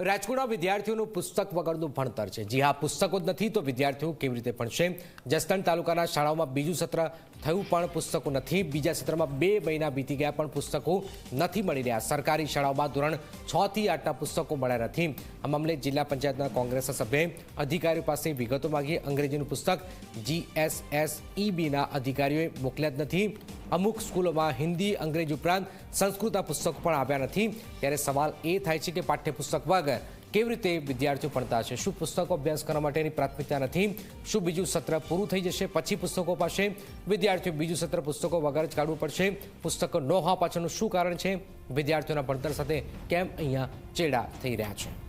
રાજકોટના વિદ્યાર્થીઓનું પુસ્તક વગરનું ભણતર છે. જી હા, પુસ્તકો જ નથી તો વિદ્યાર્થીઓ કેવી રીતે ભણશે? જસદણ તાલુકાના શાળાઓમાં બીજું સત્ર થયું પણ પુસ્તકો નથી. બીજા સત્રમાં બે મહિના બીતી ગયા પણ પુસ્તકો નથી મળી રહ્યા. સરકારી શાળાઓમાં ધોરણ છ થી આઠના પુસ્તકો મળ્યા નથી. આ મામલે જિલ્લા પંચાયતના કોંગ્રેસના સભ્યએ અધિકારીઓ પાસે વિગતો માંગી અંગ્રેજીનું પુસ્તક જીએસએસઈબીના અધિકારીઓએ મોકલ્યા જ નથી. અમુક સ્કૂલોમાં હિન્દી, અંગ્રેજી ઉપરાંત સંસ્કૃતના પુસ્તકો પણ આવ્યા નથી. ત્યારે સવાલ એ થાય છે કે પાઠ્યપુસ્તક વગર કેવી રીતે વિદ્યાર્થીઓ ભણતા હશે? શું પુસ્તકો અભ્યાસ કરવા માટેની પ્રાથમિકતા નથી? શું બીજું સત્ર પૂરું થઈ જશે? પછી પુસ્તકો પાસે વિદ્યાર્થીઓ બીજું સત્ર પુસ્તકો વગર જ કાઢવું પડશે? પુસ્તકો ન હોવા પાછળનું શું કારણ છે? વિદ્યાર્થીઓના ભણતર સાથે કેમ અહીંયા ચેડા થઈ રહ્યા છે?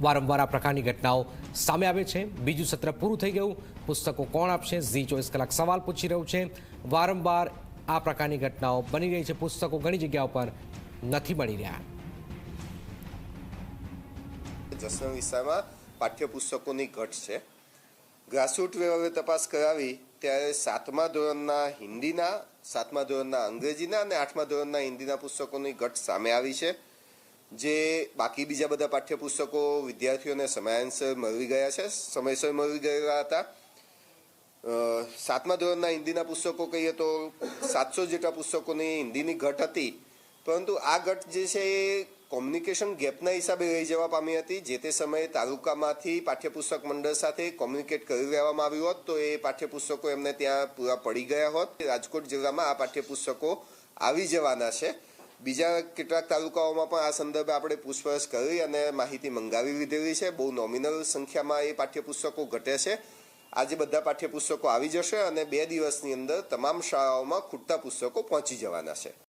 વારંવાર આ પ્રકારની ઘટનાઓ સામે આવે છે. બીજું સત્ર પૂરું થઈ ગયું. પુસ્તકો કોણ આપશે? ઝી ચોવીસ કલાક સવાલ પૂછી રહ્યું છે. વારંવાર આ પ્રકારની ઘટનાઓ બની રહી છે. પુસ્તકો ઘણી જગ્યાઓ પર નથી મળી રહ્યા. જસણ વિસ્તારમાં પાઠ્યપુસ્તકોની ઘટ છે. ગ્રાસરૂટ લેવલે તપાસ કરાવી ત્યારે સાતમા ધોરણના હિન્દીના, સાતમા ધોરણના અંગ્રેજીના અને આઠમા ધોરણના હિન્દીના પુસ્તકોની ઘટ સામે આવી છે. જે બાકી બીજા બધા પાઠ્યપુસ્તકો વિદ્યાર્થીઓને સમયાંસર મળી ગયા છે, સમયસર મળી ગયા હતા. સાતમા ધોરણના હિન્દીના પુસ્તકો કહીએ તો સાતસો જેટલા પુસ્તકોની હિન્દીની ઘટ હતી, પરંતુ આ ઘટ જે છે એ કોમ્યુનિકેશન ગેપના હિસાબે રહી જવા પામી હતી, જે તે સમયે તાલુકામાંથી પાઠ્યપુસ્તક મંડળ સાથે કોમ્યુનિકેટ કરી લેવામાં આવ્યું હોત, તો એ પાઠ્યપુસ્તકો એમને ત્યાં પૂરા પડી ગયા હોત. રાજકોટ જિલ્લામાં આ પાઠ્યપુસ્તકો આવી જવાના છે. બીજા કેટલાક તાલુકાઓમાં પણ આ સંદર્ભે આપણે પૂછપરછ કરી અને માહિતી મંગાવી લીધેલી છે. બહુ નોમિનલ સંખ્યામાં એ પાઠ્યપુસ્તકો ઘટે છે. આજે બધા પાઠ્યપુસ્તકો આવી જશે અને બે દિવસની અંદર તમામ શાળાઓમાં ખૂટતા પુસ્તકો પહોંચી જવાના છે.